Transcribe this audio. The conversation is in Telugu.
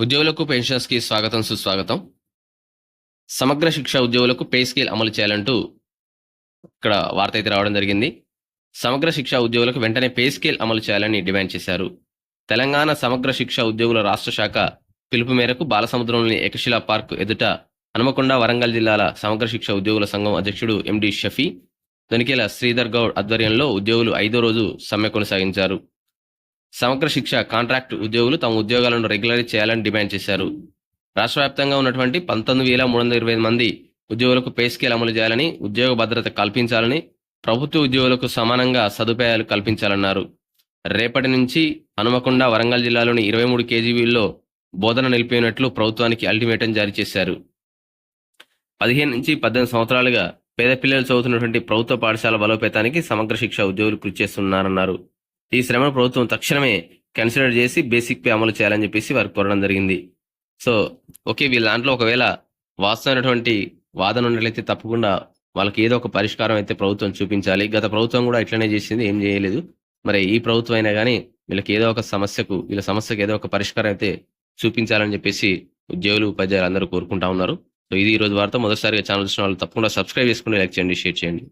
ఉద్యోగులకు పెన్షన్స్కి స్వాగతం సుస్వాగతం. సమగ్ర శిక్ష ఉద్యోగులకు పే స్కేల్ అమలు చేయాలంటూ ఇక్కడ వార్త అయితే రావడం జరిగింది. సమగ్ర శిక్ష ఉద్యోగులకు వెంటనే పే స్కేల్ అమలు చేయాలని డిమాండ్ చేశారు. తెలంగాణ సమగ్ర శిక్ష ఉద్యోగుల రాష్ట్ర శాఖ పిలుపు మేరకు బాలసముద్రంలోని ఏకశిలా పార్క్ ఎదుట హనుమకొండ వరంగల్ జిల్లాల సమగ్ర శిక్ష ఉద్యోగుల సంఘం అధ్యక్షుడు ఎండి షఫీ దొనికేల శ్రీధర్ గౌడ్ ఆధ్వర్యంలో ఉద్యోగులు ఐదో రోజు సమ్మె కొనసాగించారు. సమగ్ర శిక్ష కాంట్రాక్ట్ ఉద్యోగులు తమ ఉద్యోగాలను రెగ్యులరైజ్ చేయాలని డిమాండ్ చేశారు. రాష్ట్ర వ్యాప్తంగా ఉన్నటువంటి పంతొమ్మిది వేల మూడు వందల ఇరవై మంది ఉద్యోగులకు పే స్కేల్ అమలు చేయాలని ఉద్యోగ భద్రత కల్పించాలని ప్రభుత్వ ఉద్యోగులకు సమానంగా సదుపాయాలు కల్పించాలన్నారు. రేపటి నుంచి హనుమకొండ వరంగల్ జిల్లాలోని ఇరవై మూడు కేజీబీల్లో బోధన నిలిపినట్లు ప్రభుత్వానికి అల్టిమేటం జారీ చేశారు. పదిహేను నుంచి పద్దెనిమిది సంవత్సరాలుగా పేద పిల్లలు చదువుతున్నటువంటి ప్రభుత్వ పాఠశాల బలోపేతానికి సమగ్ర శిక్ష ఉద్యోగులు కృషి చేస్తున్నారన్నారు. ఈ శ్రమను ప్రభుత్వం తక్షణమే కన్సిడర్ చేసి బేసిక్ పే అమలు చేయాలని చెప్పేసి వారు కోరడం జరిగింది. సో ఓకే వీళ్ళ దాంట్లో ఒకవేళ వాస్తవమైనటువంటి వాదన ఉన్నట్లయితే తప్పకుండా వాళ్ళకి ఏదో ఒక పరిష్కారం అయితే ప్రభుత్వం చూపించాలి. గత ప్రభుత్వం కూడా ఇట్లనే చేసింది ఏం చేయలేదు. మరి ఈ ప్రభుత్వం అయినా కానీ వీళ్ళకి ఏదో ఒక సమస్యకు వీళ్ళ సమస్యకు ఏదో ఒక పరిష్కారం అయితే చూపించాలని చెప్పేసి ఉద్యోగులు ఉపాధ్యాయులు అందరూ కోరుకుంటా ఉన్నారు. సో ఇది ఈ రోజు వార్త. మొదటిసారిగా ఛానల్ చూసిన వాళ్ళు తప్పకుండా సబ్స్క్రైబ్ చేసుకుని లైక్ చేయండి షేర్ చేయండి.